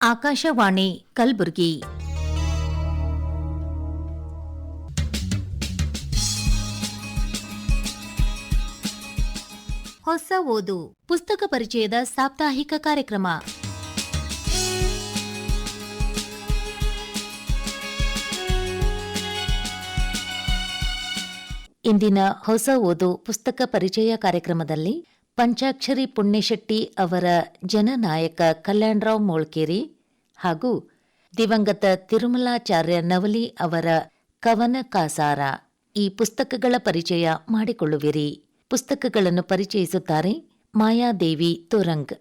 ಆಕಾಶವಾಣಿ ಕಲಬುರಗಿ. ಹೊಸ ಓದು ಪುಸ್ತಕ ಪರಿಚಯದ ಸಾಪ್ತಾಹಿಕ ಕಾರ್ಯಕ್ರಮ. ಇಂದಿನ ಹೊಸ ಓದು ಪುಸ್ತಕ ಪರಿಚಯ ಕಾರ್ಯಕ್ರಮದಲ್ಲಿ ಪಂಚಾಕ್ಷರಿ ಪುಣ್ಯಶೆಟ್ಟಿ ಅವರ ಜನನಾಯಕ ಕಲ್ಯಾಣರಾವ್ ಮೋಳ್ಕೇರಿ ಹಾಗೂ ದಿವಂಗತ ತಿರುಮಲಾಚಾರ್ಯ ನವಲಿ ಅವರ ಕವನ ಕಾಸಾರ ಈ ಪುಸ್ತಕಗಳ ಪರಿಚಯ ಮಾಡಿಕೊಳ್ಳುವಿರಿ. ಪುಸ್ತಕಗಳನ್ನು ಪರಿಚಯಿಸುತ್ತಾರೆ ಮಾಯಾದೇವಿ ತೋರಂಗ್.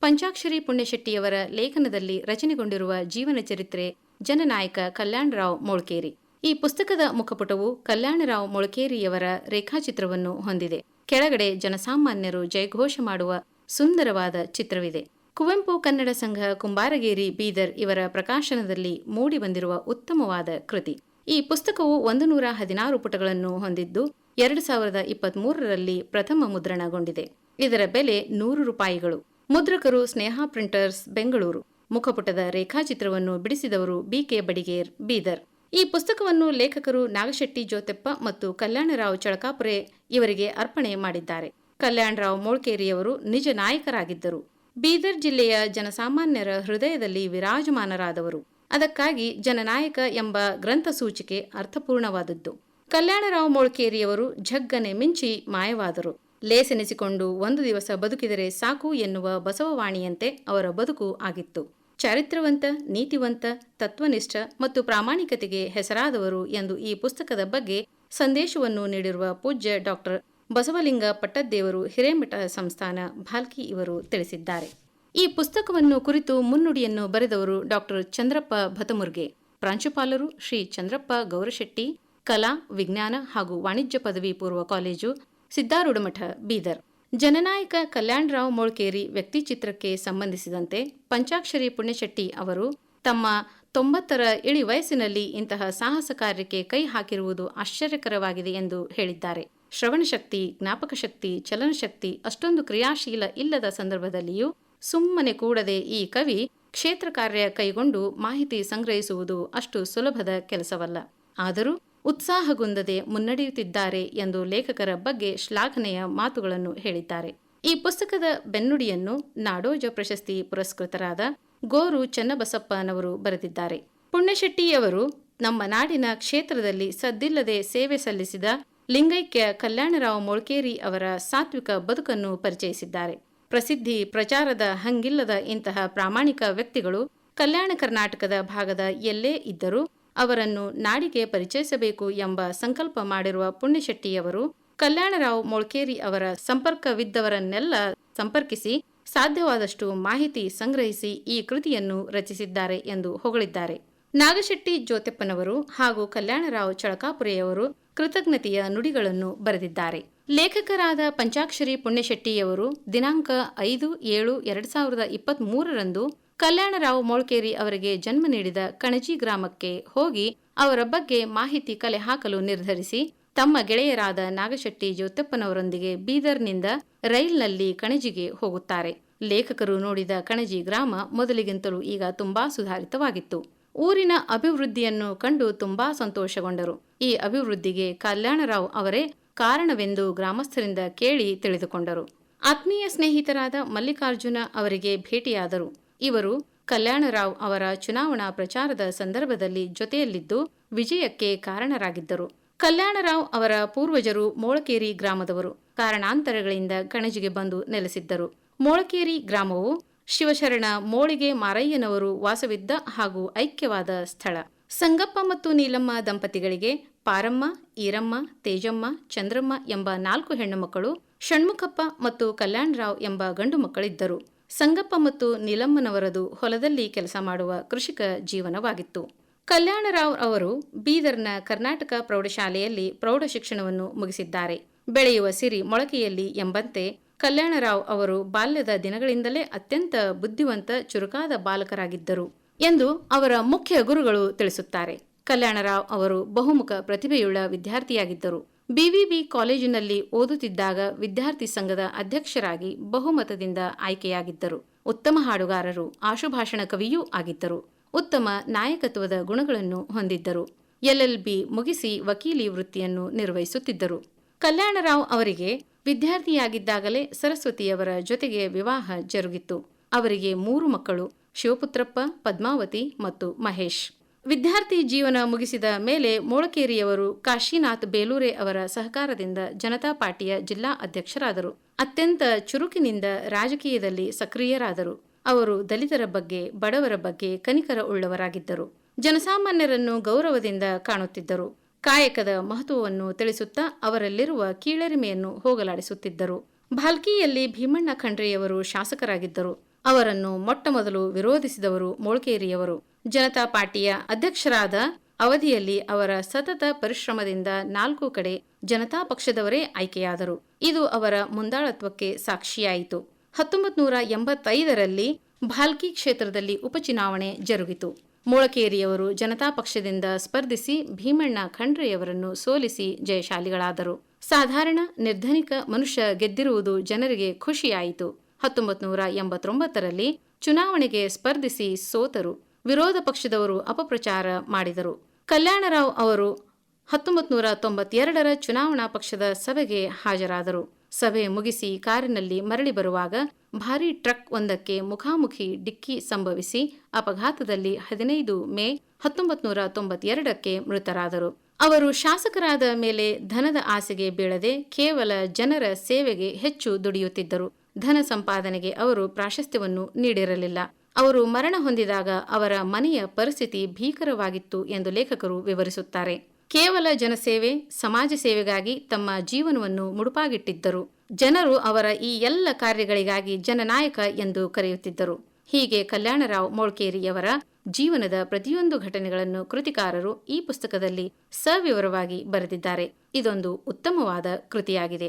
ಪಂಚಾಕ್ಷರಿ ಪುಣ್ಯಶೆಟ್ಟಿಯವರ ಲೇಖನದಲ್ಲಿ ರಚನೆಗೊಂಡಿರುವ ಜೀವನ ಚರಿತ್ರೆ ಜನನಾಯಕ ಕಲ್ಯಾಣರಾವ್ ಮೊಳ್ಕೇರಿ. ಈ ಪುಸ್ತಕದ ಮುಖಪುಟವು ಕಲ್ಯಾಣರಾವ್ ಮೊಳಕೇರಿಯವರ ರೇಖಾಚಿತ್ರವನ್ನು ಹೊಂದಿದೆ. ಕೆಳಗಡೆ ಜನಸಾಮಾನ್ಯರು ಜಯಘೋಷ ಮಾಡುವ ಸುಂದರವಾದ ಚಿತ್ರವಿದೆ. ಕುವೆಂಪು ಕನ್ನಡ ಸಂಘ ಕುಂಬಾರಗೇರಿ ಬೀದರ್ ಇವರ ಪ್ರಕಾಶನದಲ್ಲಿ ಮೂಡಿಬಂದಿರುವ ಉತ್ತಮವಾದ ಕೃತಿ. ಈ ಪುಸ್ತಕವು ಒಂದು ನೂರ ಹದಿನಾರು ಪುಟಗಳನ್ನು ಹೊಂದಿದ್ದು, ಎರಡು ಸಾವಿರದ ಇಪ್ಪತ್ಮೂರರಲ್ಲಿ ಪ್ರಥಮ ಮುದ್ರಣಗೊಂಡಿದೆ. ಇದರ ಬೆಲೆ ನೂರು ರೂಪಾಯಿಗಳು. ಮುದ್ರಕರು ಸ್ನೇಹ ಪ್ರಿಂಟರ್ಸ್ ಬೆಂಗಳೂರು. ಮುಖಪುಟದ ರೇಖಾಚಿತ್ರವನ್ನು ಬಿಡಿಸಿದವರು ಬಿಕೆ ಬಡಿಗೇರ್, ಬೀದರ್. ಈ ಪುಸ್ತಕವನ್ನು ಲೇಖಕರು ನಾಗಶೆಟ್ಟಿ ಜ್ಯೋತೆಪ್ಪ ಮತ್ತು ಕಲ್ಯಾಣರಾವ್ ಚಳಕಾಪುರೆ ಇವರಿಗೆ ಅರ್ಪಣೆ ಮಾಡಿದ್ದಾರೆ. ಕಲ್ಯಾಣರಾವ್ ಮೋಳ್ಕೇರಿಯವರು ನಿಜ ನಾಯಕರಾಗಿದ್ದರು. ಬೀದರ್ ಜಿಲ್ಲೆಯ ಜನಸಾಮಾನ್ಯರ ಹೃದಯದಲ್ಲಿ ವಿರಾಜಮಾನರಾದವರು. ಅದಕ್ಕಾಗಿ ಜನನಾಯಕ ಎಂಬ ಗ್ರಂಥ ಸೂಚಿಕೆ ಅರ್ಥಪೂರ್ಣವಾದದ್ದು. ಕಲ್ಯಾಣರಾವ್ ಮೋಳ್ಕೇರಿಯವರು ಝಗ್ಗನೆ ಮಿಂಚಿ ಮಾಯವಾದರು. ಲೇಸೆನಿಸಿಕೊಂಡು ಒಂದು ದಿವಸ ಬದುಕಿದರೆ ಸಾಕು ಎನ್ನುವ ಬಸವವಾಣಿಯಂತೆ ಅವರ ಬದುಕು ಆಗಿತ್ತು. ಚಾರಿತ್ರವಂತ, ನೀತಿವಂತ, ತತ್ವನಿಷ್ಠ ಮತ್ತು ಪ್ರಾಮಾಣಿಕತೆಗೆ ಹೆಸರಾದವರು ಎಂದು ಈ ಪುಸ್ತಕದ ಬಗ್ಗೆ ಸಂದೇಶವನ್ನು ನೀಡಿರುವ ಪೂಜ್ಯ ಡಾಕ್ಟರ್ ಬಸವಲಿಂಗ ಪಟ್ಟದ್ದೇವರು ಹಿರೇಮಠ ಸಂಸ್ಥಾನ ಭಾಲ್ಕಿ ಇವರು ತಿಳಿಸಿದ್ದಾರೆ. ಈ ಪುಸ್ತಕವನ್ನು ಕುರಿತು ಮುನ್ನುಡಿಯನ್ನು ಬರೆದವರು ಡಾಕ್ಟರ್ ಚಂದ್ರಪ್ಪ ಭತಮುರ್ಗೆ. ಪ್ರಾಂಶುಪಾಲರು ಶ್ರೀ ಚಂದ್ರಪ್ಪ ಗೌರಶೆಟ್ಟಿ, ಕಲಾ, ವಿಜ್ಞಾನ ಹಾಗೂ ವಾಣಿಜ್ಯ ಪದವಿ ಪೂರ್ವ ಕಾಲೇಜು, ಸಿದ್ದಾರೂಢಮಠ, ಬೀದರ್. ಜನನಾಯಕ ಕಲ್ಯಾಣರಾವ್ ವ್ಯಕ್ತಿ ವ್ಯಕ್ತಿಚಿತ್ರಕ್ಕೆ ಸಂಬಂಧಿಸಿದಂತೆ ಪಂಚಾಕ್ಷರಿ ಪುಣ್ಯಶೆಟ್ಟಿ ಅವರು ತಮ್ಮ ತೊಂಬತ್ತರ ಇಳಿ ವಯಸ್ಸಿನಲ್ಲಿ ಇಂತಹ ಸಾಹಸ ಕಾರ್ಯಕ್ಕೆ ಕೈ ಹಾಕಿರುವುದು ಆಶ್ಚರ್ಯಕರವಾಗಿದೆ ಎಂದು ಹೇಳಿದ್ದಾರೆ. ಶ್ರವಣಶಕ್ತಿ ಜ್ಞಾಪಕ ಶಕ್ತಿ ಚಲನಶಕ್ತಿ ಅಷ್ಟೊಂದು ಕ್ರಿಯಾಶೀಲ ಇಲ್ಲದ ಸಂದರ್ಭದಲ್ಲಿಯೂ ಸುಮ್ಮನೆ ಕೂಡದೆ ಈ ಕವಿ ಕ್ಷೇತ್ರ ಕಾರ್ಯ ಕೈಗೊಂಡು ಮಾಹಿತಿ ಸಂಗ್ರಹಿಸುವುದು ಅಷ್ಟು ಸುಲಭದ ಕೆಲಸವಲ್ಲ. ಆದರೂ ಉತ್ಸಾಹಗುಂದದೆ ಮುನ್ನಡೆಯುತ್ತಿದ್ದಾರೆ ಎಂದು ಲೇಖಕರ ಬಗ್ಗೆ ಶ್ಲಾಘನೆಯ ಮಾತುಗಳನ್ನು ಹೇಳಿದ್ದಾರೆ. ಈ ಪುಸ್ತಕದ ಬೆನ್ನುಡಿಯನ್ನು ನಾಡೋಜ ಪ್ರಶಸ್ತಿ ಪುರಸ್ಕೃತರಾದ ಗೋರು ಚನ್ನಬಸಪ್ಪನವರು ಬರೆದಿದ್ದಾರೆ. ಪುಣ್ಯಶೆಟ್ಟಿಯವರು ನಮ್ಮ ನಾಡಿನ ಕ್ಷೇತ್ರದಲ್ಲಿ ಸದ್ದಿಲ್ಲದೆ ಸೇವೆ ಸಲ್ಲಿಸಿದ ಲಿಂಗೈಕ್ಯ ಕಲ್ಯಾಣರಾವ್ ಮೊಳ್ಕೇರಿ ಅವರ ಸಾತ್ವಿಕ ಬದುಕನ್ನು ಪರಿಚಯಿಸಿದ್ದಾರೆ. ಪ್ರಸಿದ್ಧಿ ಪ್ರಚಾರದ ಹಂಗಿಲ್ಲದ ಇಂತಹ ಪ್ರಾಮಾಣಿಕ ವ್ಯಕ್ತಿಗಳು ಕಲ್ಯಾಣ ಕರ್ನಾಟಕದ ಭಾಗದ ಎಲ್ಲೇ ಇದ್ದರೂ ಅವರನ್ನು ನಾಡಿಗೆ ಪರಿಚಯಿಸಬೇಕು ಎಂಬ ಸಂಕಲ್ಪ ಮಾಡಿರುವ ಪುಣ್ಯಶೆಟ್ಟಿಯವರು ಕಲ್ಯಾಣರಾವ್ ಮೊಳ್ಕೇರಿ ಅವರ ಸಂಪರ್ಕವಿದ್ದವರನ್ನೆಲ್ಲ ಸಂಪರ್ಕಿಸಿ ಸಾಧ್ಯವಾದಷ್ಟು ಮಾಹಿತಿ ಸಂಗ್ರಹಿಸಿ ಈ ಕೃತಿಯನ್ನು ರಚಿಸಿದ್ದಾರೆ ಎಂದು ಹೊಗಳಿದ್ದಾರೆ. ನಾಗಶೆಟ್ಟಿ ಜ್ಯೋತಿಪ್ಪನವರು ಹಾಗೂ ಕಲ್ಯಾಣರಾವ್ ಚಳಕಾಪುರೆಯವರು ಕೃತಜ್ಞತೆಯ ನುಡಿಗಳನ್ನು ಬರೆದಿದ್ದಾರೆ. ಲೇಖಕರಾದ ಪಂಚಾಕ್ಷರಿ ಪುಣ್ಯಶೆಟ್ಟಿಯವರು ದಿನಾಂಕ ಐದು ಏಳು ಎರಡ್ ಸಾವಿರದ ಇಪ್ಪತ್ತ್ ಮೂರರಂದು ಕಲ್ಯಾಣರಾವ್ ಮೋಳ್ಕೇರಿ ಅವರಿಗೆ ಜನ್ಮ ನೀಡಿದ ಕಣಜಿ ಗ್ರಾಮಕ್ಕೆ ಹೋಗಿ ಅವರ ಬಗ್ಗೆ ಮಾಹಿತಿ ಕಲೆ ಹಾಕಲು ನಿರ್ಧರಿಸಿ, ತಮ್ಮ ಗೆಳೆಯರಾದ ನಾಗಶೆಟ್ಟಿ ಜ್ಯೋತಪ್ಪನವರೊಂದಿಗೆ ಬೀದರ್ನಿಂದ ರೈಲ್ನಲ್ಲಿ ಕಣಜಿಗೆ ಹೋಗುತ್ತಾರೆ. ಲೇಖಕರು ನೋಡಿದ ಕಣಜಿ ಗ್ರಾಮ ಮೊದಲಿಗಿಂತಲೂ ಈಗ ತುಂಬಾ ಸುಧಾರಿತವಾಗಿತ್ತು. ಊರಿನ ಅಭಿವೃದ್ಧಿಯನ್ನು ಕಂಡು ತುಂಬಾ ಸಂತೋಷಗೊಂಡರು. ಈ ಅಭಿವೃದ್ಧಿಗೆ ಕಲ್ಯಾಣರಾವ್ ಅವರೇ ಕಾರಣವೆಂದು ಗ್ರಾಮಸ್ಥರಿಂದ ಕೇಳಿ ತಿಳಿದುಕೊಂಡರು. ಆತ್ಮೀಯ ಸ್ನೇಹಿತರಾದ ಮಲ್ಲಿಕಾರ್ಜುನ ಅವರಿಗೆ ಭೇಟಿಯಾದರು. ಇವರು ಕಲ್ಯಾಣರಾವ್ ಅವರ ಚುನಾವಣಾ ಪ್ರಚಾರದ ಸಂದರ್ಭದಲ್ಲಿ ಜೊತೆಯಲ್ಲಿದ್ದು ವಿಜಯಕ್ಕೆ ಕಾರಣರಾಗಿದ್ದರು. ಕಲ್ಯಾಣರಾವ್ ಅವರ ಪೂರ್ವಜರು ಮೋಳಕೇರಿ ಗ್ರಾಮದವರು. ಕಾರಣಾಂತರಗಳಿಂದ ಕಣಜಿಗೆ ಬಂದು ನೆಲೆಸಿದ್ದರು. ಮೋಳಕೇರಿ ಗ್ರಾಮವು ಶಿವಶರಣ ಮೋಳಿಗೆ ಮಾರಯ್ಯನವರು ವಾಸವಿದ್ದ ಹಾಗೂ ಐಕ್ಯವಾದ ಸ್ಥಳ. ಸಂಗಪ್ಪ ಮತ್ತು ನೀಲಮ್ಮ ದಂಪತಿಗಳಿಗೆ ಪಾರಮ್ಮ, ಈರಮ್ಮ, ತೇಜಮ್ಮ, ಚಂದ್ರಮ್ಮ ಎಂಬ ನಾಲ್ಕು ಹೆಣ್ಣು ಮಕ್ಕಳು ಷಣ್ಮುಖಪ್ಪ ಮತ್ತು ಕಲ್ಯಾಣರಾವ್ ಎಂಬ ಗಂಡು ಮಕ್ಕಳಿದ್ದರು. ಸಂಗಪ್ಪ ಮತ್ತು ನೀಲಮ್ಮನವರದು ಹೊಲದಲ್ಲಿ ಕೆಲಸ ಮಾಡುವ ಕೃಷಿಕ ಜೀವನವಾಗಿತ್ತು. ಕಲ್ಯಾಣರಾವ್ ಅವರು ಬೀದರ್ನ ಕರ್ನಾಟಕ ಪ್ರೌಢಶಾಲೆಯಲ್ಲಿ ಪ್ರೌಢ ಶಿಕ್ಷಣವನ್ನು ಮುಗಿಸಿದ್ದಾರೆ. ಬೆಳೆಯುವ ಸಿರಿ ಮೊಳಕೆಯಲ್ಲಿ ಎಂಬಂತೆ ಕಲ್ಯಾಣರಾವ್ ಅವರು ಬಾಲ್ಯದ ದಿನಗಳಿಂದಲೇ ಅತ್ಯಂತ ಬುದ್ಧಿವಂತ ಚುರುಕಾದ ಬಾಲಕರಾಗಿದ್ದರು ಎಂದು ಅವರ ಮುಖ್ಯ ಗುರುಗಳು ತಿಳಿಸುತ್ತಾರೆ. ಕಲ್ಯಾಣರಾವ್ ಅವರು ಬಹುಮುಖ ಪ್ರತಿಭೆಯುಳ್ಳ ವಿದ್ಯಾರ್ಥಿಯಾಗಿದ್ದರು. ಬಿವಿಬಿ ಕಾಲೇಜಿನಲ್ಲಿ ಓದುತ್ತಿದ್ದಾಗ ವಿದ್ಯಾರ್ಥಿ ಸಂಘದ ಅಧ್ಯಕ್ಷರಾಗಿ ಬಹುಮತದಿಂದ ಆಯ್ಕೆಯಾಗಿದ್ದರು. ಉತ್ತಮ ಹಾಡುಗಾರರು, ಆಶುಭಾಷಣ ಕವಿಯೂ ಆಗಿದ್ದರು. ಉತ್ತಮ ನಾಯಕತ್ವದ ಗುಣಗಳನ್ನು ಹೊಂದಿದ್ದರು. ಎಲ್ಎಲ್ಬಿ ಮುಗಿಸಿ ವಕೀಲಿ ವೃತ್ತಿಯನ್ನು ನಿರ್ವಹಿಸುತ್ತಿದ್ದರು. ಕಲ್ಯಾಣರಾವ್ ಅವರಿಗೆ ವಿದ್ಯಾರ್ಥಿಯಾಗಿದ್ದಾಗಲೇ ಸರಸ್ವತಿಯವರ ಜೊತೆಗೆ ವಿವಾಹ ಜರುಗಿತ್ತು. ಅವರಿಗೆ ಮೂರು ಮಕ್ಕಳು, ಶಿವಪುತ್ರಪ್ಪ, ಪದ್ಮಾವತಿ ಮತ್ತು ಮಹೇಶ್. ವಿದ್ಯಾರ್ಥಿ ಜೀವನ ಮುಗಿಸಿದ ಮೇಲೆ ಮೋಳಕೇರಿಯವರು ಕಾಶಿನಾಥ್ ಬೇಲೂರೆ ಅವರ ಸಹಕಾರದಿಂದ ಜನತಾ ಪಾರ್ಟಿಯ ಜಿಲ್ಲಾ ಅಧ್ಯಕ್ಷರಾದರು. ಅತ್ಯಂತ ಚುರುಕಿನಿಂದ ರಾಜಕೀಯದಲ್ಲಿ ಸಕ್ರಿಯರಾದರು. ಅವರು ದಲಿತರ ಬಗ್ಗೆ, ಬಡವರ ಬಗ್ಗೆ ಕನಿಕರ ಉಳ್ಳವರಾಗಿದ್ದರು ಜನಸಾಮಾನ್ಯರನ್ನು ಗೌರವದಿಂದ ಕಾಣುತ್ತಿದ್ದರು. ಕಾಯಕದ ಮಹತ್ವವನ್ನು ತಿಳಿಸುತ್ತಾ ಅವರಲ್ಲಿರುವ ಕೀಳರಿಮೆಯನ್ನು ಹೋಗಲಾಡಿಸುತ್ತಿದ್ದರು. ಭಾಲ್ಕಿಯಲ್ಲಿ ಭೀಮಣ್ಣ ಖಂಡ್ರೆಯವರು ಶಾಸಕರಾಗಿದ್ದರು. ಅವರನ್ನು ಮೊಟ್ಟಮೊದಲು ವಿರೋಧಿಸಿದವರು ಮೋಳ್ಕೇರಿಯವರು. ಜನತಾ ಪಾರ್ಟಿಯ ಅಧ್ಯಕ್ಷರಾದ ಅವಧಿಯಲ್ಲಿ ಅವರ ಸತತ ಪರಿಶ್ರಮದಿಂದ ನಾಲ್ಕು ಕಡೆ ಜನತಾ ಪಕ್ಷದವರೇ ಆಯ್ಕೆಯಾದರು. ಇದು ಅವರ ಮುಂದಾಳತ್ವಕ್ಕೆ ಸಾಕ್ಷಿಯಾಯಿತು. ಹತ್ತೊಂಬತ್ತು ನೂರ ಎಂಬತ್ತೈದರಲ್ಲಿ ಭಾಲ್ಕಿ ಕ್ಷೇತ್ರದಲ್ಲಿ ಉಪಚುನಾವಣೆ ಜರುಗಿತು. ಮೊಳಕೇರಿಯವರು ಜನತಾ ಪಕ್ಷದಿಂದ ಸ್ಪರ್ಧಿಸಿ ಭೀಮಣ್ಣ ಖಂಡ್ರೆಯವರನ್ನು ಸೋಲಿಸಿ ಜಯಶಾಲಿಗಳಾದರು. ಸಾಧಾರಣ, ನಿರ್ಧನಿಕ ಮನುಷ್ಯ ಗೆದ್ದಿರುವುದು ಜನರಿಗೆ ಖುಷಿಯಾಯಿತು. ಹತ್ತೊಂಬತ್ತು ನೂರ ಎಂಬತ್ತೊಂಬತ್ತರಲ್ಲಿ ಚುನಾವಣೆಗೆ ಸ್ಪರ್ಧಿಸಿ ಸೋತರು. ವಿರೋಧ ಪಕ್ಷದವರು ಅಪಪ್ರಚಾರ ಮಾಡಿದರು. ಕಲ್ಯಾಣರಾವ್ ಅವರು ಹತ್ತೊಂಬತ್ತು ನೂರ ತೊಂಬತ್ತೆರಡರ ಚುನಾವಣಾ ಪಕ್ಷದ ಸಭೆಗೆ ಹಾಜರಾದರು. ಸಭೆ ಮುಗಿಸಿ ಕಾರಿನಲ್ಲಿ ಮರಳಿ ಬರುವಾಗ ಭಾರೀ ಟ್ರಕ್ ಒಂದಕ್ಕೆ ಮುಖಾಮುಖಿ ಡಿಕ್ಕಿ ಸಂಭವಿಸಿ ಅಪಘಾತದಲ್ಲಿ ಹದಿನೈದು ಮೇ ಹತ್ತೊಂಬತ್ತು ನೂರ ತೊಂಬತ್ತೆರಡಕ್ಕೆ ಮೃತರಾದರು. ಅವರು ಶಾಸಕರಾದ ಮೇಲೆ ಧನದ ಆಸೆಗೆ ಬೀಳದೆ ಕೇವಲ ಜನರ ಸೇವೆಗೆ ಹೆಚ್ಚು ದುಡಿಯುತ್ತಿದ್ದರು. ಧನ ಸಂಪಾದನೆಗೆ ಅವರು ಪ್ರಾಶಸ್ತ್ಯವನ್ನು ನೀಡಿರಲಿಲ್ಲ. ಅವರು ಮರಣ ಹೊಂದಿದಾಗ ಅವರ ಮನೆಯ ಪರಿಸ್ಥಿತಿ ಭೀಕರವಾಗಿತ್ತು ಎಂದು ಲೇಖಕರು ವಿವರಿಸುತ್ತಾರೆ. ಕೇವಲ ಜನಸೇವೆ, ಸಮಾಜ ಸೇವೆಗಾಗಿ ತಮ್ಮ ಜೀವನವನ್ನು ಮುಡುಪಾಗಿಟ್ಟಿದ್ದರು. ಜನರು ಅವರ ಈ ಎಲ್ಲ ಕಾರ್ಯಗಳಿಗಾಗಿ ಜನನಾಯಕ ಎಂದು ಕರೆಯುತ್ತಿದ್ದರು. ಹೀಗೆ ಕಲ್ಯಾಣರಾವ್ ಮೋಳ್ಕೇರಿಯವರ ಜೀವನದ ಪ್ರತಿಯೊಂದು ಘಟನೆಗಳನ್ನು ಕೃತಿಕಾರರು ಈ ಪುಸ್ತಕದಲ್ಲಿ ಸವಿವರವಾಗಿ ಬರೆದಿದ್ದಾರೆ. ಇದೊಂದು ಉತ್ತಮವಾದ ಕೃತಿಯಾಗಿದೆ.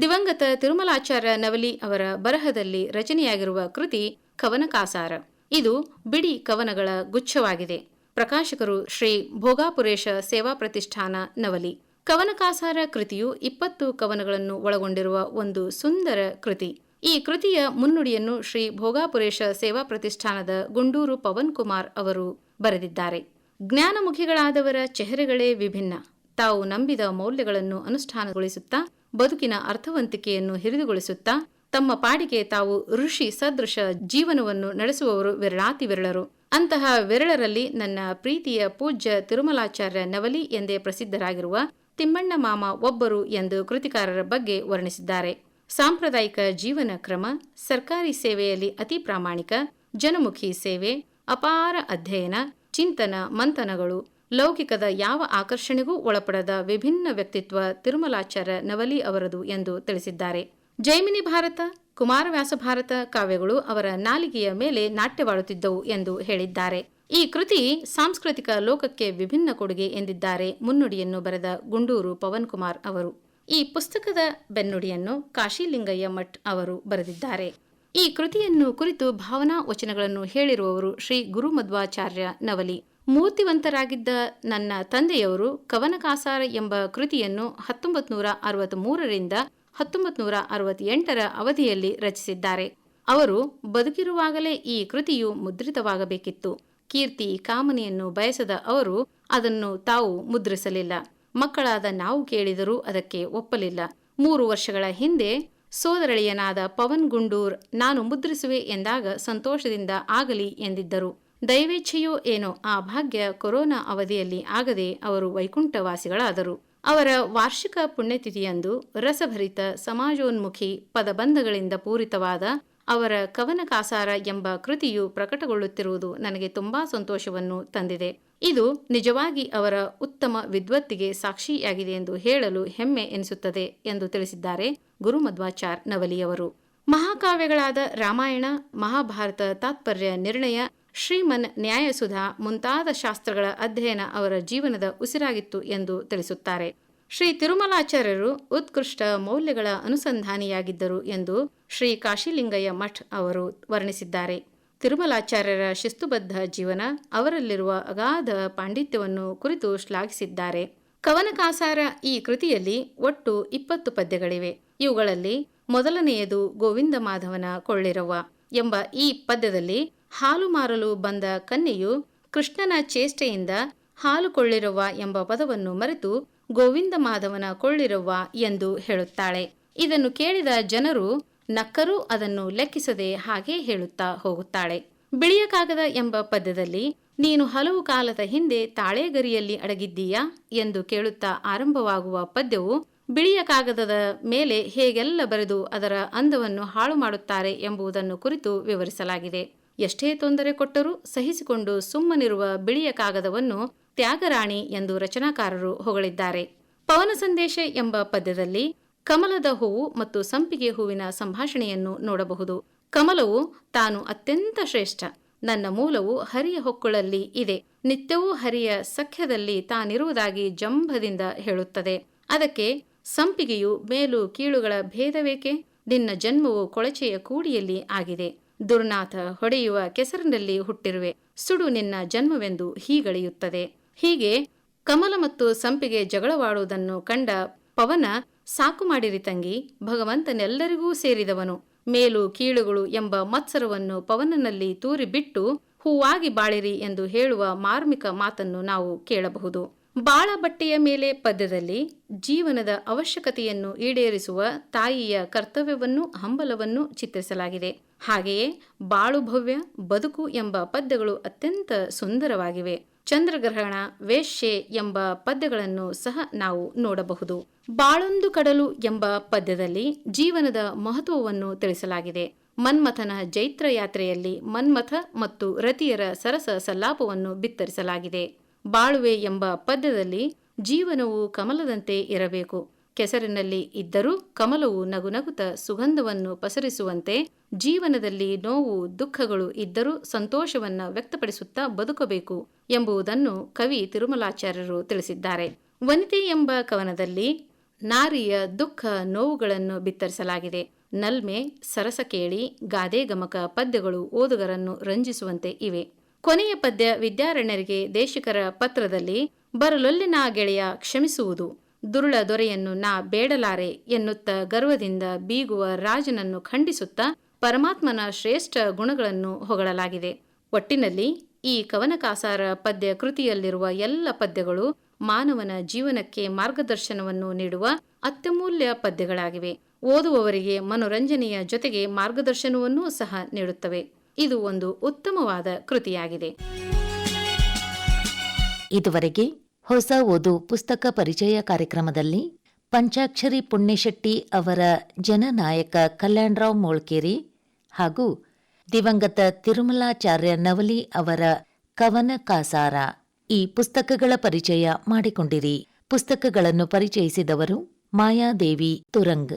ದಿವಂಗತ ತಿರುಮಲಾಚಾರ್ಯ ನವಲಿ ಅವರ ಬರಹದಲ್ಲಿ ರಚನೆಯಾಗಿರುವ ಕೃತಿ ಕವನಕಾಸಾರ. ಇದು ಬಿಡಿ ಕವನಗಳ ಗುಚ್ಛವಾಗಿದೆ. ಪ್ರಕಾಶಕರು ಶ್ರೀ ಭೋಗಾಪುರೇಶ ಸೇವಾ ಪ್ರತಿಷ್ಠಾನ ನವಲಿ. ಕವನಕಾಸಾರ ಕೃತಿಯು ಇಪ್ಪತ್ತು ಕವನಗಳನ್ನು ಒಳಗೊಂಡಿರುವ ಒಂದು ಸುಂದರ ಕೃತಿ. ಈ ಕೃತಿಯ ಮುನ್ನುಡಿಯನ್ನು ಶ್ರೀ ಭೋಗಾಪುರೇಶ ಸೇವಾ ಪ್ರತಿಷ್ಠಾನದ ಗುಂಡೂರು ಪವನ್ ಕುಮಾರ್ ಅವರು ಬರೆದಿದ್ದಾರೆ. ಜ್ಞಾನಮುಖಿಗಳಾದವರ ಚೆಹರೆಗಳೇ ವಿಭಿನ್ನ. ತಾವು ನಂಬಿದ ಮೌಲ್ಯಗಳನ್ನು ಅನುಷ್ಠಾನಗೊಳಿಸುತ್ತಾ ಬದುಕಿನ ಅರ್ಥವಂತಿಕೆಯನ್ನು ಹಿರಿದುಗೊಳಿಸುತ್ತಾ ತಮ್ಮ ಪಾಡಿಗೆ ತಾವು ಋಷಿ ಸದೃಶ ಜೀವನವನ್ನು ನಡೆಸುವವರು ವಿರಳಾತಿ ವಿರಳರು ಅಂತಹ ವಿರಳರಲ್ಲಿ ನನ್ನ ಪ್ರೀತಿಯ ಪೂಜ್ಯ ತಿರುಮಲಾಚಾರ್ಯ ನವಲಿ ಎಂದೇ ಪ್ರಸಿದ್ಧರಾಗಿರುವ ತಿಮ್ಮಣ್ಣ ಮಾಮ ಒಬ್ಬರು ಎಂದು ಕೃತಿಕಾರರ ಬಗ್ಗೆ ವರ್ಣಿಸಿದ್ದಾರೆ. ಸಾಂಪ್ರದಾಯಿಕ ಜೀವನ ಕ್ರಮ, ಸರ್ಕಾರಿ ಸೇವೆಯಲ್ಲಿ ಅತಿ ಪ್ರಾಮಾಣಿಕ, ಜನಮುಖಿ ಸೇವೆ, ಅಪಾರ ಅಧ್ಯಯನ, ಚಿಂತನ, ಮಂಥನಗಳು ಲೌಕಿಕದ ಯಾವ ಆಕರ್ಷಣೆಗೂ ಒಳಪಡದ ವಿಭಿನ್ನ ವ್ಯಕ್ತಿತ್ವ ತಿರುಮಲಾಚಾರ್ಯ ನವಲಿ ಅವರದು ಎಂದು ತಿಳಿಸಿದ್ದಾರೆ. ಜೈಮಿನಿ ಭಾರತ, ಕುಮಾರವ್ಯಾಸ ಭಾರತ ಕಾವ್ಯಗಳು ಅವರ ನಾಲಿಗೆಯ ಮೇಲೆ ನಾಟ್ಯವಾಡುತ್ತಿದ್ದವು ಎಂದು ಹೇಳಿದ್ದಾರೆ. ಈ ಕೃತಿ ಸಾಂಸ್ಕೃತಿಕ ಲೋಕಕ್ಕೆ ವಿಭಿನ್ನ ಕೊಡುಗೆ ಎಂದಿದ್ದಾರೆ ಮುನ್ನುಡಿಯನ್ನು ಬರೆದ ಗುಂಡೂರು ಪವನ್ ಕುಮಾರ್ ಅವರು. ಈ ಪುಸ್ತಕದ ಬೆನ್ನುಡಿಯನ್ನು ಕಾಶಿಲಿಂಗಯ್ಯ ಮಠ್ ಅವರು ಬರೆದಿದ್ದಾರೆ. ಈ ಕೃತಿಯನ್ನು ಕುರಿತು ಭಾವನಾ ವಚನಗಳನ್ನು ಹೇಳಿರುವವರು ಶ್ರೀ ಗುರುಮಧ್ವಾಚಾರ್ಯ ನವಲಿ. ಮೂರ್ತಿವಂತರಾಗಿದ್ದ ನನ್ನ ತಂದೆಯವರು ಕವನಕಾಸಾರ ಎಂಬ ಕೃತಿಯನ್ನು ಹತ್ತೊಂಬತ್ತು ನೂರ ಅರವತ್ತ್ ಮೂರರಿಂದ ಹತ್ತೊಂಬತ್ತು ನೂರ ಅರವತ್ತೆಂಟರ ಅವಧಿಯಲ್ಲಿ ರಚಿಸಿದ್ದಾರೆ. ಅವರು ಬದುಕಿರುವಾಗಲೇ ಈ ಕೃತಿಯು ಮುದ್ರಿತವಾಗಬೇಕಿತ್ತು. ಕೀರ್ತಿ, ಕಾಮನೆಯನ್ನು ಬಯಸದ ಅವರು ಅದನ್ನು ತಾವು ಮುದ್ರಿಸಲಿಲ್ಲ. ಮಕ್ಕಳಾದ ನಾವು ಕೇಳಿದರೂ ಅದಕ್ಕೆ ಒಪ್ಪಲಿಲ್ಲ. ಮೂರು ವರ್ಷಗಳ ಹಿಂದೆ ಸೋದರಳಿಯನಾದ ಪವನ್ ಗುಂಡೂರ್, ನಾನು ಮುದ್ರಿಸುವೆ ಎಂದಾಗ ಸಂತೋಷದಿಂದ ಆಗಲಿ ಎಂದಿದ್ದರು. ದೈವೇಚ್ಛೆಯೋ ಏನೋ? ಆ ಭಾಗ್ಯ ಕೊರೋನಾ ಅವಧಿಯಲ್ಲಿ ಆಗದೆ ಅವರು ವೈಕುಂಠವಾಸಿಗಳಾದರು. ಅವರ ವಾರ್ಷಿಕ ಪುಣ್ಯತಿಥಿಯಂದು ರಸಭರಿತ ಸಮಾಜೋನ್ಮುಖಿ ಪದಬಂಧಗಳಿಂದ ಪೂರಿತವಾದ ಅವರ ಕವನಕಾಸಾರ ಎಂಬ ಕೃತಿಯು ಪ್ರಕಟಗೊಳ್ಳುತ್ತಿರುವುದು ನನಗೆ ತುಂಬಾ ಸಂತೋಷವನ್ನು ತಂದಿದೆ. ಇದು ನಿಜವಾಗಿ ಅವರ ಉತ್ತಮ ವಿದ್ವತ್ತಿಗೆ ಸಾಕ್ಷಿಯಾಗಿದೆ ಎಂದು ಹೇಳಲು ಹೆಮ್ಮೆ ಎನಿಸುತ್ತದೆ ಎಂದು ತಿಳಿಸಿದ್ದಾರೆ ಗುರುಮಧ್ವಾಚಾರ್ ನವಲಿಯವರು ಮಹಾಕಾವ್ಯಗಳಾದ ರಾಮಾಯಣ, ಮಹಾಭಾರತ, ತಾತ್ಪರ್ಯ, ನಿರ್ಣಯ ಶ್ರೀಮನ್ ನ್ಯಾಯಸುಧಾ ಮುಂತಾದ ಶಾಸ್ತ್ರಗಳ ಅಧ್ಯಯನ ಅವರ ಜೀವನದ ಉಸಿರಾಗಿತ್ತು ಎಂದು ತಿಳಿಸುತ್ತಾರೆ. ಶ್ರೀ ತಿರುಮಲಾಚಾರ್ಯರು ಉತ್ಕೃಷ್ಟ ಮೌಲ್ಯಗಳ ಅನುಸಂಧಾನಿಯಾಗಿದ್ದರು ಎಂದು ಶ್ರೀ ಕಾಶಿಲಿಂಗಯ್ಯ ಮಠ್ ಅವರು ವರ್ಣಿಸಿದ್ದಾರೆ. ತಿರುಮಲಾಚಾರ್ಯರ ಶಿಸ್ತುಬದ್ಧ ಜೀವನ ಅವರಲ್ಲಿರುವ ಅಗಾಧ ಪಾಂಡಿತ್ಯವನ್ನು ಕುರಿತು ಶ್ಲಾಘಿಸಿದ್ದಾರೆ. ಕವನಕಾಸಾರ ಈ ಕೃತಿಯಲ್ಲಿ ಒಟ್ಟು ಇಪ್ಪತ್ತು ಪದ್ಯಗಳಿವೆ. ಇವುಗಳಲ್ಲಿ ಮೊದಲನೆಯದು ಗೋವಿಂದ ಮಾಧವನ ಕೊಳ್ಳಿರವ್ವ ಎಂಬ ಈ ಪದ್ಯದಲ್ಲಿ ಹಾಲು ಮಾರಲು ಬಂದ ಕನ್ಯೆಯು ಕೃಷ್ಣನ ಚೇಷ್ಟೆಯಿಂದ ಹಾಲು ಕೊಳ್ಳಿರುವ ಎಂಬ ಪದವನ್ನು ಮರೆತು ಗೋವಿಂದ ಮಾಧವನ ಕೊಳ್ಳಿರುವ ಎಂದು ಹೇಳುತ್ತಾಳೆ. ಇದನ್ನು ಕೇಳಿದ ಜನರು ನಕ್ಕರೂ ಅದನ್ನು ಲೆಕ್ಕಿಸದೆ ಹಾಗೆ ಹೇಳುತ್ತಾ ಹೋಗುತ್ತಾಳೆ. ಬಿಳಿಯ ಕಾಗದ ಎಂಬ ಪದ್ಯದಲ್ಲಿ ನೀನು ಹಲವು ಕಾಲದ ಹಿಂದೆ ತಾಳೆಗರಿಯಲ್ಲಿ ಅಡಗಿದ್ದೀಯಾ ಎಂದು ಕೇಳುತ್ತಾ ಆರಂಭವಾಗುವ ಪದ್ಯವು ಬಿಳಿಯ ಕಾಗದದ ಮೇಲೆ ಹೇಗೆಲ್ಲ ಬರೆದು ಅದರ ಅಂದವನ್ನು ಹಾಳು ಮಾಡುತ್ತಾರೆ ಎಂಬುದನ್ನು ಕುರಿತು ವಿವರಿಸಲಾಗಿದೆ. ಎಷ್ಟೇ ತೊಂದರೆ ಕೊಟ್ಟರೂ ಸಹಿಸಿಕೊಂಡು ಸುಮ್ಮನಿರುವ ಬಿಳಿಯ ಕಾಗದವನ್ನು ತ್ಯಾಗರಾಣಿ ಎಂದು ರಚನಾಕಾರರು ಹೊಗಳಿದ್ದಾರೆ. ಪವನ ಸಂದೇಶ ಎಂಬ ಪದ್ಯದಲ್ಲಿ ಕಮಲದ ಹೂವು ಮತ್ತು ಸಂಪಿಗೆ ಹೂವಿನ ಸಂಭಾಷಣೆಯನ್ನು ನೋಡಬಹುದು. ಕಮಲವು ತಾನು ಅತ್ಯಂತ ಶ್ರೇಷ್ಠ. ನನ್ನ ಮೂಲವು ಹರಿಯ ಹೊಕ್ಕುಳಲ್ಲಿ ಇದೆ. ನಿತ್ಯವೂ ಹರಿಯ ಸಖ್ಯದಲ್ಲಿ ತಾನಿರುವುದಾಗಿ ಜಂಭದಿಂದ ಹೇಳುತ್ತದೆ. ಅದಕ್ಕೆ ಸಂಪಿಗೆಯು ಮೇಲು ಕೀಳುಗಳ ಭೇದವೇಕೆ? ನಿನ್ನ ಜನ್ಮವು ಕೊಳಚೆಯ ಕೂಡಿಯಲ್ಲಿ ಆಗಿದೆ. ದುರ್ನಾಥ ಹೊಡೆಯುವ ಕೆಸರಿನಲ್ಲಿ ಹುಟ್ಟಿರುವೆ. ಸುಡು ನಿನ್ನ ಜನ್ಮವೆಂದು ಹೀಗಳೆಯುತ್ತದೆ. ಹೀಗೆ ಕಮಲ ಮತ್ತು ಸಂಪಿಗೆ ಜಗಳವಾಡುವುದನ್ನು ಕಂಡ ಪವನ, ಸಾಕು ಮಾಡಿರಿ ತಂಗಿ, ಭಗವಂತನೆಲ್ಲರಿಗೂ ಸೇರಿದವನು. ಮೇಲು ಕೀಳುಗಳು ಎಂಬ ಮತ್ಸರವನ್ನು ಪವನನಲ್ಲಿ ತೂರಿಬಿಟ್ಟು ಹೂವಾಗಿ ಬಾಳಿರಿ ಎಂದು ಹೇಳುವ ಮಾರ್ಮಿಕ ಮಾತನ್ನು ನಾವು ಕೇಳಬಹುದು. ಬಾಳ ಬಟ್ಟೆಯ ಮೇಲೆ ಪದ್ಯದಲ್ಲಿ ಜೀವನದ ಅವಶ್ಯಕತೆಯನ್ನು ಈಡೇರಿಸುವ ತಾಯಿಯ ಕರ್ತವ್ಯವನ್ನು, ಹಂಬಲವನ್ನು ಚಿತ್ರಿಸಲಾಗಿದೆ. ಹಾಗೆಯೇ ಬಾಳು ಭವ್ಯ, ಬದುಕು ಎಂಬ ಪದ್ಯಗಳು ಅತ್ಯಂತ ಸುಂದರವಾಗಿವೆ. ಚಂದ್ರಗ್ರಹಣ, ವೇಶ್ಯೆ ಎಂಬ ಪದ್ಯಗಳನ್ನು ಸಹ ನಾವು ನೋಡಬಹುದು. ಬಾಳೊಂದು ಕಡಲು ಎಂಬ ಪದ್ಯದಲ್ಲಿ ಜೀವನದ ಮಹತ್ವವನ್ನು ತಿಳಿಸಲಾಗಿದೆ. ಮನ್ಮಥನ ಜೈತ್ರ ಯಾತ್ರೆಯಲ್ಲಿ ಮನ್ಮಥ ಮತ್ತು ರತಿಯರ ಸರಸ ಸಲ್ಲಾಪವನ್ನು ಬಿತ್ತರಿಸಲಾಗಿದೆ. ಬಾಳುವೆ ಎಂಬ ಪದ್ಯದಲ್ಲಿ ಜೀವನವು ಕಮಲದಂತೆ ಇರಬೇಕು. ಕೆಸರಿನಲ್ಲಿ ಇದ್ದರೂ ಕಮಲವು ನಗುನಗುತ ಸುಗಂಧವನ್ನು ಪಸರಿಸುವಂತೆ, ಜೀವನದಲ್ಲಿ ನೋವು, ದುಃಖಗಳು ಇದ್ದರೂ ಸಂತೋಷವನ್ನ ವ್ಯಕ್ತಪಡಿಸುತ್ತಾ ಬದುಕಬೇಕು ಎಂಬುದನ್ನು ಕವಿ ತಿರುಮಲಾಚಾರ್ಯರು ತಿಳಿಸಿದ್ದಾರೆ. ವನಿತೆ ಎಂಬ ಕವನದಲ್ಲಿ ನಾರಿಯ ದುಃಖ ನೋವುಗಳನ್ನು ಬಿತ್ತರಿಸಲಾಗಿದೆ. ನಲ್ಮೆ ಸರಸಕೇಳಿ ಗಾದೆ ಗಮಕ ಪದ್ಯಗಳು ಓದುಗರನ್ನು ರಂಜಿಸುವಂತೆ ಇವೆ. ಕೊನೆಯ ಪದ್ಯ ವಿದ್ಯಾರಣ್ಯರಿಗೆ ದೇಶಿಕರ ಪತ್ರದಲ್ಲಿ, ಬರಲೊಲ್ಲಿನ ಗೆಳೆಯ ಕ್ಷಮಿಸುವುದು, ದುರುಳ ದೊರೆಯನ್ನು ನಾ ಬೇಡಲಾರೆ ಎನ್ನುತ್ತ ಗರ್ವದಿಂದ ಬೀಗುವ ರಾಜನನ್ನು ಖಂಡಿಸುತ್ತಾ ಪರಮಾತ್ಮನ ಶ್ರೇಷ್ಠ ಗುಣಗಳನ್ನು ಹೊಗಳಲಾಗಿದೆ. ಒಟ್ಟಿನಲ್ಲಿ ಈ ಕವನಕಾಸಾರ ಪದ್ಯ ಕೃತಿಯಲ್ಲಿರುವ ಎಲ್ಲ ಪದ್ಯಗಳು ಮಾನವನ ಜೀವನಕ್ಕೆ ಮಾರ್ಗದರ್ಶನವನ್ನು ನೀಡುವ ಅತ್ಯಮೂಲ್ಯ ಪದ್ಯಗಳಾಗಿವೆ. ಓದುವವರಿಗೆ ಮನೋರಂಜನೆಯ ಜೊತೆಗೆ ಮಾರ್ಗದರ್ಶನವನ್ನೂ ಸಹ ನೀಡುತ್ತವೆ. ಇದು ಒಂದು ಉತ್ತಮವಾದ ಕೃತಿಯಾಗಿದೆ. ಇದುವರೆಗೆ ಹೊಸ ಓದು ಪುಸ್ತಕ ಪರಿಚಯ ಕಾರ್ಯಕ್ರಮದಲ್ಲಿ ಪಂಚಾಕ್ಷರಿ ಪುಣ್ಯಶೆಟ್ಟಿ ಅವರ ಜನನಾಯಕ ಕಲ್ಯಾಣರಾವ್ ಮೋಳ್ಕೇರಿ ಹಾಗೂ ದಿವಂಗತ ತಿರುಮಲಾಚಾರ್ಯ ನವಲಿ ಅವರ ಕವನ ಕಾಸಾರ ಈ ಪುಸ್ತಕಗಳ ಪರಿಚಯ ಮಾಡಿಕೊಂಡಿರಿ. ಪುಸ್ತಕಗಳನ್ನು ಪರಿಚಯಿಸಿದವರು ಮಾಯಾದೇವಿ ತುರಂಗ್.